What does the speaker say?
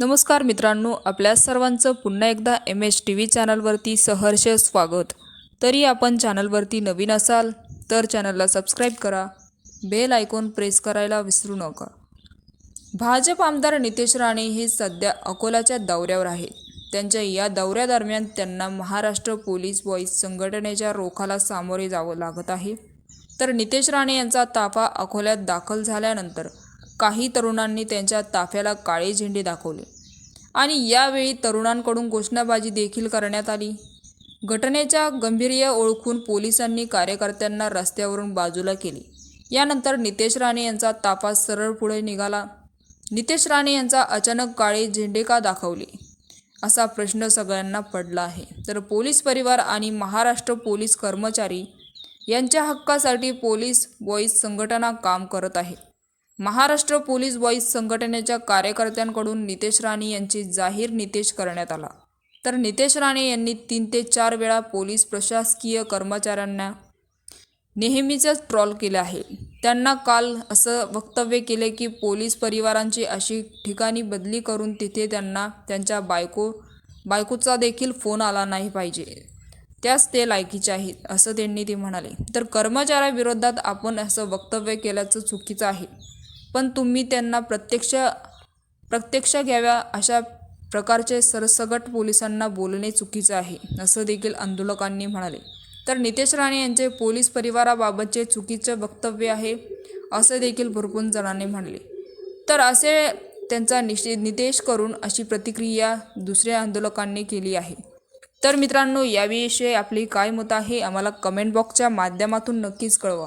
नमस्कार मित्रांनो आपल्या सर्वांचं पुन्हा एकदा एम एच टी व्ही चॅनलवरती सहर्ष स्वागत. तरी आपण चॅनलवरती नवीन असाल तर चॅनलला सबस्क्राईब करा. बेल आयकॉन प्रेस करायला विसरू नका. भाजप आमदार नितेश राणे हे सध्या अकोल्याच्या दौऱ्यावर आहेत. त्यांच्या या दौऱ्यादरम्यान त्यांना महाराष्ट्र पोलीस बॉईज संघटनेच्या रोखाला सामोरे जावं लागत आहे. तर नितेश राणे यांचा ताफा अकोल्यात दाखल झाल्यानंतर काही तरुणांनी त्यांच्या ताफ्याला काळे झेंडे दाखवले. आणि यावेळी तरुणांकडून घोषणाबाजी देखील करण्यात आली. घटनेच्या गंभीर्य ओळखून पोलिसांनी कार्यकर्त्यांना रस्त्यावरून बाजूला केले. यानंतर नितेश राणे यांचा ताफा सरळ पुढे निघाला. नितेश राणे यांचा अचानक काळे झेंडे का दाखवले? असा प्रश्न सगळ्यांना पडला आहे. तर पोलीस परिवार आणि महाराष्ट्र पोलीस कर्मचारी यांच्या हक्कासाठी पोलीस बॉईज संघटना काम करत आहे महाराष्ट्र पोलीस बॉईज संघटनेच्या कार्यकर्त्यांकडून नितेश राणे यांची जाहीर नितेश करण्यात आला. तर नितेश राणे यांनी तीन ते चार वेळा पोलीस प्रशासकीय कर्मचाऱ्यांना नेहमीचंच ट्रॉल केलं आहे. त्यांना काल असं वक्तव्य केले की पोलीस परिवारांची अशी ठिकाणी बदली करून तिथे त्यांना त्यांच्या बायको बायकोचा देखील फोन आला नाही पाहिजे. त्याच ते लायकीचे आहेत असं त्यांनी ते म्हणाले. तर कर्मचाऱ्याविरोधात आपण असं वक्तव्य केल्याचं चुकीचं आहे. पण तुम्ही त्यांना प्रत्यक्ष प्रत्यक्ष घ्याव्या अशा प्रकारचे सरसगट पोलिसांना बोलणे चुकीचं आहे असं देखील आंदोलकांनी म्हणाले. तर नितेश राणे यांचे पोलीस परिवाराबाबतचे चुकीचं वक्तव्य आहे असे देखील भरपूर जणांनी म्हणले. तर असे त्यांचा निषेध नितेश करून अशी प्रतिक्रिया दुसऱ्या आंदोलकांनी केली आहे. तर मित्रांनो याविषयी आपली काय मत आहे आम्हाला कमेंट बॉक्सच्या माध्यमातून नक्कीच कळवा.